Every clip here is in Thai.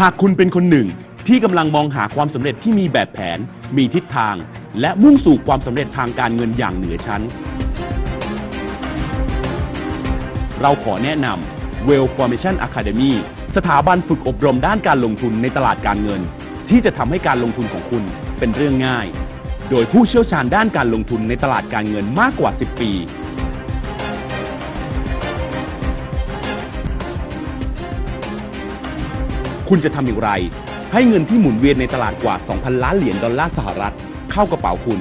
หากคุณเป็นคนหนึ่งที่กำลังมองหาความสำเร็จที่มีแบบแผน มีทิศทาง และมุ่งสู่ความสำเร็จทางการเงินอย่างเหนือชั้น เราขอแนะนำ Well Formation Academy สถาบันฝึกอบรมด้านการลงทุนในตลาดการเงิน ที่จะทำให้การลงทุนของคุณเป็นเรื่องง่าย โดยผู้เชี่ยวชาญด้านการลงทุนในตลาดการเงินมากกว่า 10 ปี คุณจะทำอย่างไร ให้เงินที่หมุนเวียนในตลาดกว่า 2,000 ล้านเหรียญดอลลาร์สหรัฐ เข้ากระเป๋าคุณ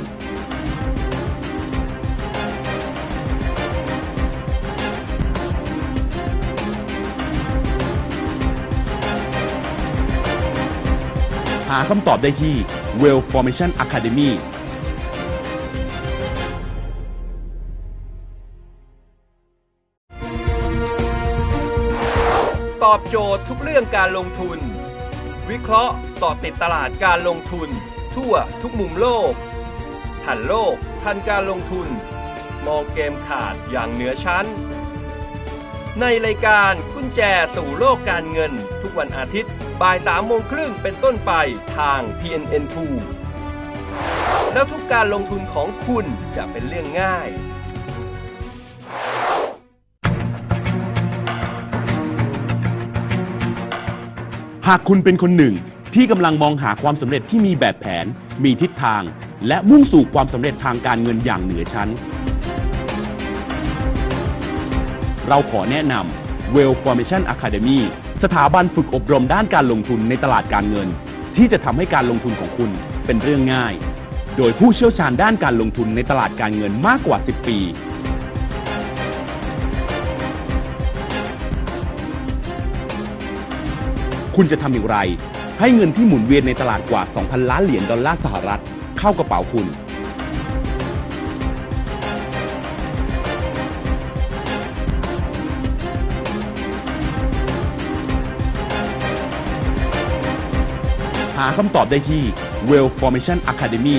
หาคำตอบได้ที่ Well Formation Academy ตอบโจทย์ทุกเรื่องการลงทุน วิเคราะห์ต่อติดตลาดการลงทุน ทั่วทุกมุมโลกทันโลกทันการลงทุน มองเกมขาดอย่างเหนือชั้น ในรายการกุญแจสู่โลกการเงิน ทุกวันอาทิตย์บ่าย3โมงครึ่งเป็นต้นไปทาง TNN2 แล้วทุกการลงทุนของคุณจะเป็นเรื่องง่าย หากคุณเป็นคนหนึ่งที่กำลังมองหาความสำเร็จที่มีแบบแผน มีทิศทาง และมุ่งสู่ความสำเร็จทางการเงินอย่างเหนือชั้น เราขอแนะนำ Well Formation Academy สถาบันฝึกอบรมด้านการลงทุนในตลาดการเงิน ที่จะทำให้การลงทุนของคุณเป็นเรื่องง่าย โดยผู้เชี่ยวชาญด้านการลงทุนในตลาดการเงินมากกว่า 10 ปี คุณจะทำอย่างไร ให้เงินที่หมุนเวียนในตลาดกว่า 2,000 ล้านเหรียญดอลลาร์สหรัฐ เข้ากระเป๋าคุณ หาคำตอบได้ที่ Well Formation Academy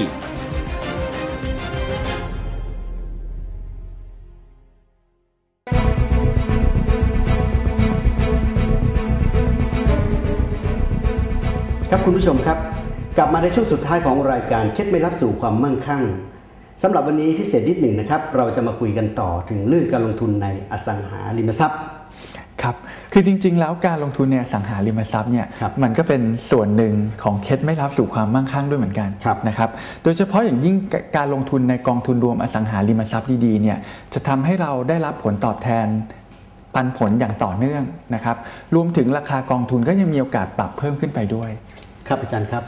ครับคุณผู้ชมครับ กลับมาในช่วงสุดท้ายของรายการเคล็ดไม่รับสู่ความมั่งคั่งสำหรับวันนี้พิเศษนิดหนึ่งนะครับ เราจะมาคุยกันต่อถึงเรื่องการลงทุนในอสังหาริมทรัพย์ครับคือจริง ๆ แล้วการลงทุนในอสังหาริมทรัพย์เนี่ยครับมันก็เป็นส่วนหนึ่งของเคล็ดไม่รับสู่ความมั่งคั่งด้วยเหมือนกันครับนะครับโดยเฉพาะอย่างยิ่งการลงทุนในกองทุนรวมอสังหาริมทรัพย์ดีๆเนี่ยจะทำให้เราได้รับผลตอบแทนปันผลอย่างต่อเนื่องนะครับรวมถึงราคากองทุนก็ยังมีโอกาสปรับเพิ่มขึ้นไปด้วย ครับอาจารย์ครับ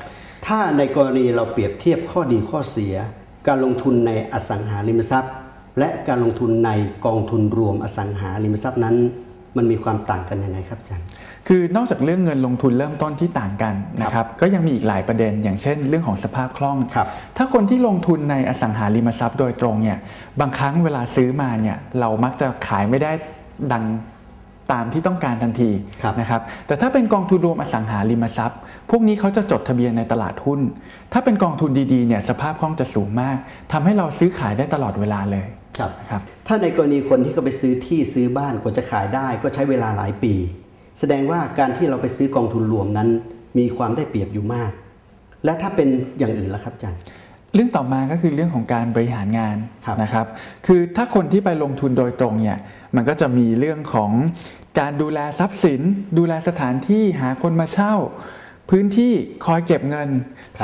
ถ้าในกรณีเราเปรียบเทียบข้อดีข้อเสีย การลงทุนในอสังหาริมทรัพย์ และการลงทุนในกองทุนรวมอสังหาริมทรัพย์นั้น มันมีความต่างกันยังไงครับอาจารย์คือนอกจากเรื่องเงินลงทุนเริ่มต้นที่ต่างกันนะครับก็ยังมีอีกหลายประเด็น อย่างเช่น เรื่องของสภาพคล่องครับถ้าคนที่ลงทุนในอสังหาริมทรัพย์โดยตรงเนี่ยบางครั้งเวลาซื้อมาเนี่ยเรามักจะขายไม่ได้ดัง ตามที่ต้องการทันทีครับนะครับแต่ถ้าเป็นกองทุนรวมอสังหาริมทรัพย์ พวกนี้เขาจะจดทะเบียนในตลาดหุ้น ถ้าเป็นกองทุนดีๆเนี่ยสภาพคล่องจะสูงมากทำให้เราซื้อขายได้ตลอดเวลาเลยครับนะครับถ้าในกรณีคนที่เขาไปซื้อที่ซื้อบ้านกว่าจะขายได้ก็ใช้เวลาหลายปี แสดงว่าการที่เราไปซื้อกองทุนรวมนั้น มีความได้เปรียบอยู่มาก และถ้าเป็นอย่างอื่นล่ะครับอาจารย์ เรื่องต่อมาก็คือเรื่องของการบริหารงานครับนะครับ คือถ้าคนที่ไปลงทุนโดยตรงเนี่ยมันก็จะมีเรื่องของการดูแลทรัพย์สิน ดูแลสถานที่หาคนมาเช่า พื้นที่คอยเก็บเงิน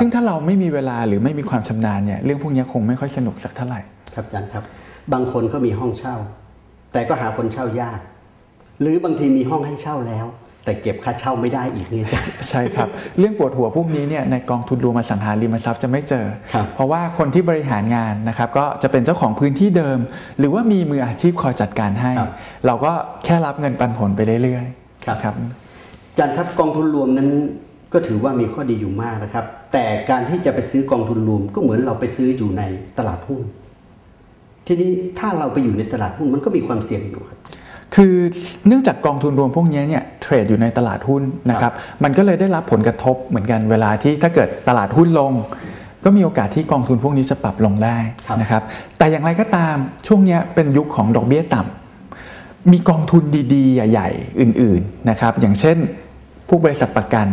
ซึ่งถ้าเราไม่มีเวลาหรือไม่มีความชำนาญเนี่ยเรื่องพวกนี้คงไม่ค่อยสนุกสักเท่าไหร่ครับอาจารย์ครับ บางคนก็มีห้องเช่า แต่ก็หาคนเช่ายาก หรือบางทีมีห้องให้เช่าแล้ว แต่เก็บค่าเช่าไม่ได้อีกเนี่ยอาจารย์ใช่ครับ เรื่องปวดหัวพวกนี้เนี่ยในกองทุนรวมอสังหาริมทรัพย์จะไม่เจอครับเพราะว่าคนที่บริหารงานนะครับก็จะเป็นเจ้าของพื้นที่เดิม หรือว่ามีมืออาชีพคอยจัดการให้ครับเราก็แค่รับเงินปันผลไปเรื่อยๆครับครับอาจารย์ครับกองทุนรวมนั้นก็ถือว่ามีข้อดีอยู่มากนะครับ แต่การที่จะไปซื้อกองทุนรวมก็เหมือนเราไปซื้ออยู่ในตลาดหุ้นทีนี้ถ้าเราไปอยู่ในตลาดหุ้นมันก็มีความเสี่ยงอยู่ครับ คือเนื่องจากกองทุนรวมพวกนี้เนี่ยเทรดอยู่ในตลาดหุ้นนะครับมันก็เลยได้รับผลกระทบเหมือนกันเวลาที่ถ้าเกิดตลาดหุ้นลง ก็มีโอกาสที่กองทุนพวกนี้จะปรับลงได้ครับนะครับแต่อย่างไรก็ตามช่วงเนี้ยเป็นยุคของดอกเบี้ยต่ำมีกองทุนดีๆ ใหญ่ ๆ อื่นๆนะครับอย่างเช่น พวกบริษัทประกัน